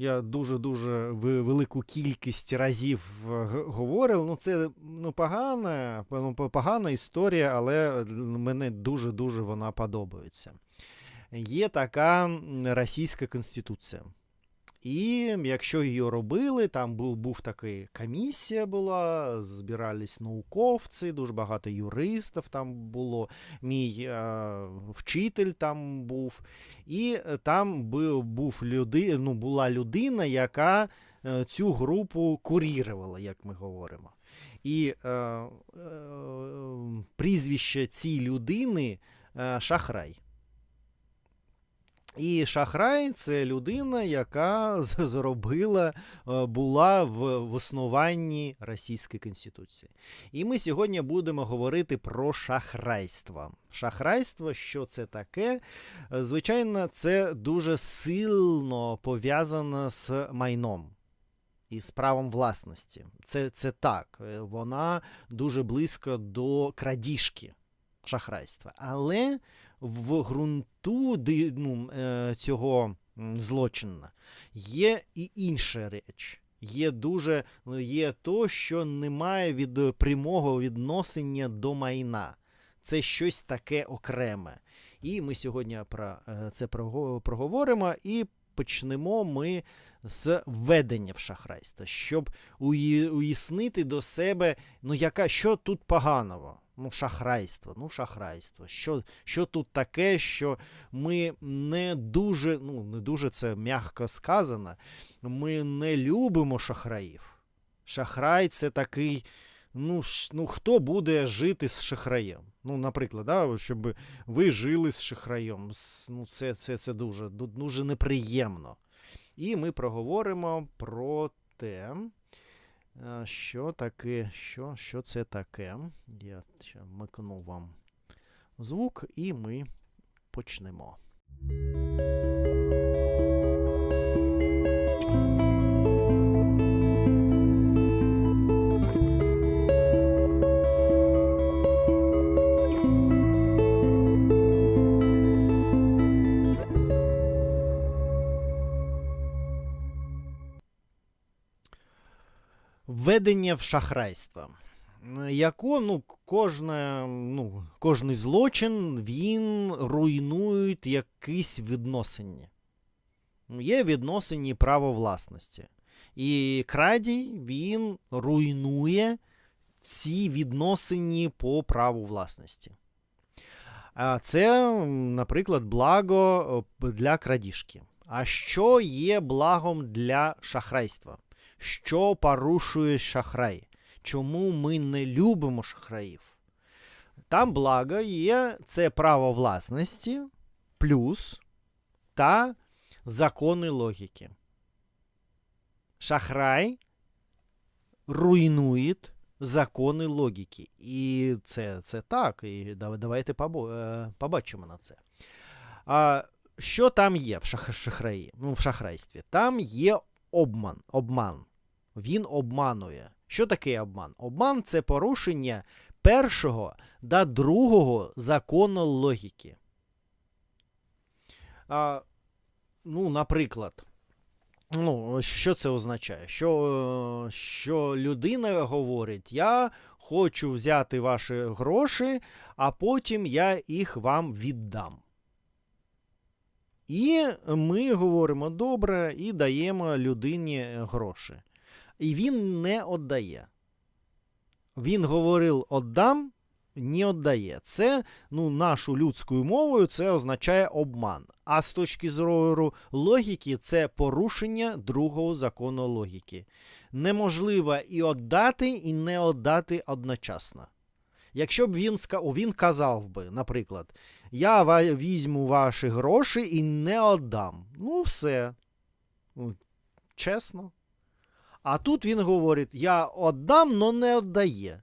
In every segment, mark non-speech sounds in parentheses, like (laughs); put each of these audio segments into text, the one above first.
Я дуже-дуже велику кількість разів е, говорив. Ну, це ну, погана, ну, погана історія, але мене дуже-дуже вона подобається. Є така російська конституція. І якщо її робили, там був, був такий комісія була, збирались науковці, дуже багато юристів там було. Мій е, вчитель там був. І е, там бу- був люди, ну, була людина, яка е, цю групу курірувала, як ми говоримо. І е, е, прізвище цієї людини е, Шахрай. І Шахрай це людина, яка (laughs) зробила, е, була в, в основанні Російської Конституції. І ми сьогодні будемо говорити про шахрайство. Шахрайство, що це таке? Е, Звичайно, це дуже сильно пов'язано з майном. І з правом власності. Це, це так. е, Вона дуже близько до крадіжки шахрайства. Але в ґрунту ну, е, цього злочина є і інша річ. Є дуже є то, що немає від прямого відношення до майна. Це щось таке окреме. І ми сьогодні про е, це проговоримо і почнемо ми з введення в шахрайство, щоб уяснити до себе, ну яка що тут поганого. Ну, шахрайство, ну шахрайство. Що, що тут таке, що ми не дуже, ну не дуже це м'яко сказано. Ми не любимо шахраїв. Шахрай це такий. Ну, ну хто буде жити з шахраєм? Ну, наприклад, да, щоб ви жили з шахраєм. Ну, це, це, це дуже, дуже неприємно. І ми проговоримо про те, е, що таке, що, що це таке. Я ще вмикну вам звук, і ми почнемо. Введення в шахрайство. Яко, ну, кожне, ну, кожний злочин він руйнує якісь відносини. Ну, Є відносини права власності. І крадій він руйнує ці відносини по праву власності. Це, наприклад, благо е, для крадіжки. А що є благом для шахрайства? Що порушує шахрай? Чому ми не любимо шахраїв? Там благо є це право власності, плюс та закони логіки. Шахрай руйнує закони логіки. І це, це так. І давайте е, побачимо на це. А, що там є в шах- шахраї? Ну, в шахрайстві? Там є обман. обман. Він обманує. Що таке обман? Обман це порушення першого та другого закону логіки. А, ну, наприклад, ну, що це означає? Що, е, що людина говорить: я хочу взяти ваші гроші, а потім я їх вам віддам. І ми говоримо добре і даємо людині гроші. І він не віддає. Він говорив «отдам», не віддає. Це ну, нашу людською мовою це означає обман. А з точки зору логіки, це порушення другого закону логіки. Неможливо і віддати, і не віддати одночасно. Якщо б він, він казав би, наприклад, я візьму ваші гроші і не віддам. Ну, все. Чесно. А тут він говорить: я віддам, но не віддає.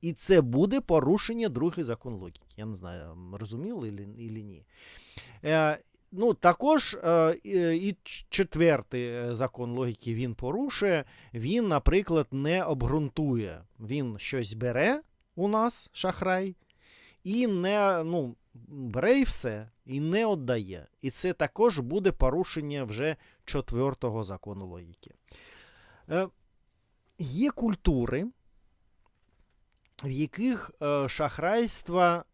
І це буде порушення другий закон логіки. Я не знаю, розуміли і ні. Е, ну, також е, і і четвертий е, закон логіки він порушує. Він, наприклад, не обґрунтує. Він щось бере у нас, шахрай, і не ну, бере і все. і не віддає. І це також буде порушення вже четвертого закону логіки. Е, є культури, в яких е, шахрайство е,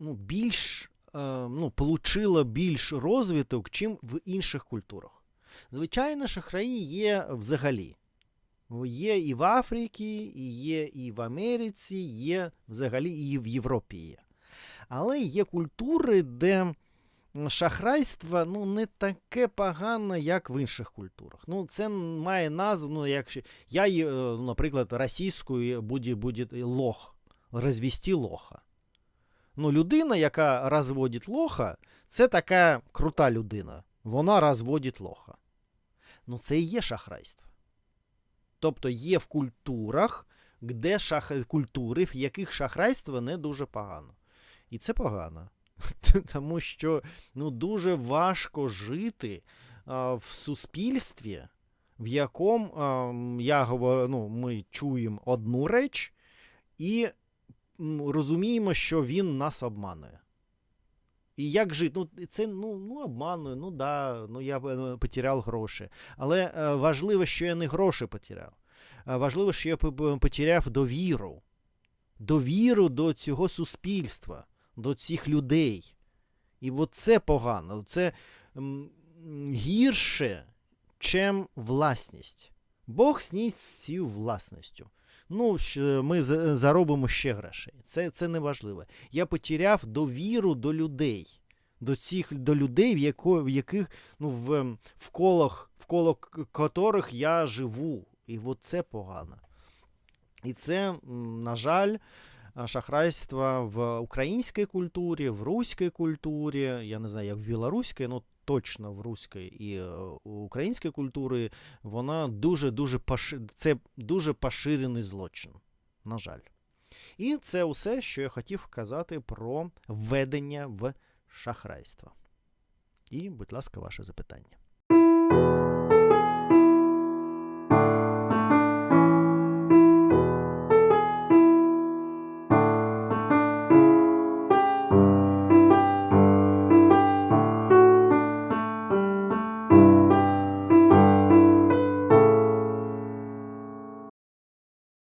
ну, більш ну, получило більш розвиток, чим в інших культурах. Звичайно, шахраї є взагалі. Є і в Африці, і є і в Америці, є взагалі і в Європі є. Але є культури, де шахрайство ну, не таке погане, як в інших культурах. Ну, це має назву, ну, якщо я, е, наприклад, російською буде, буде лох, розвести лоха. Ну, людина, яка розводить лоха, це така крута людина. Вона розводить лоха. Ну, це і є шахрайство. Тобто є в культурах, де шах... культури, в яких шахрайство не дуже погано. І це погано. (laughs) Тому що ну, дуже важко жити а, в суспільстві, в якому а, я говорю, ну, ми чуємо одну реч і розуміємо, що він нас обманує. І як жити? Ну, це ну, ну обманує, ну да, ну я е, потеряв гроші. Але е, важливо, що я не гроші потеряв. Е, важливо, що я потеряв довіру. Довіру до цього суспільства, до цих людей. І от це погано. Це гірше, чим власність. Бог з цією власністю. Ну, ми заробимо ще грошей. Це це не важливо. Я потеряв довіру до людей, до цих до людей, в, яко, в яких ну, в, в колах, в колах котрих я живу. І от це погано. І це, на жаль, шахрайство в українській культурі, в руській культурі, я не знаю, як в білоруській, ну точно в руській і е, українській культурі, вона дуже-дуже пошир... це дуже поширений злочин. На жаль. І це усе, що я хотів казати про введення в шахрайство. І, будь ласка, ваше запитання.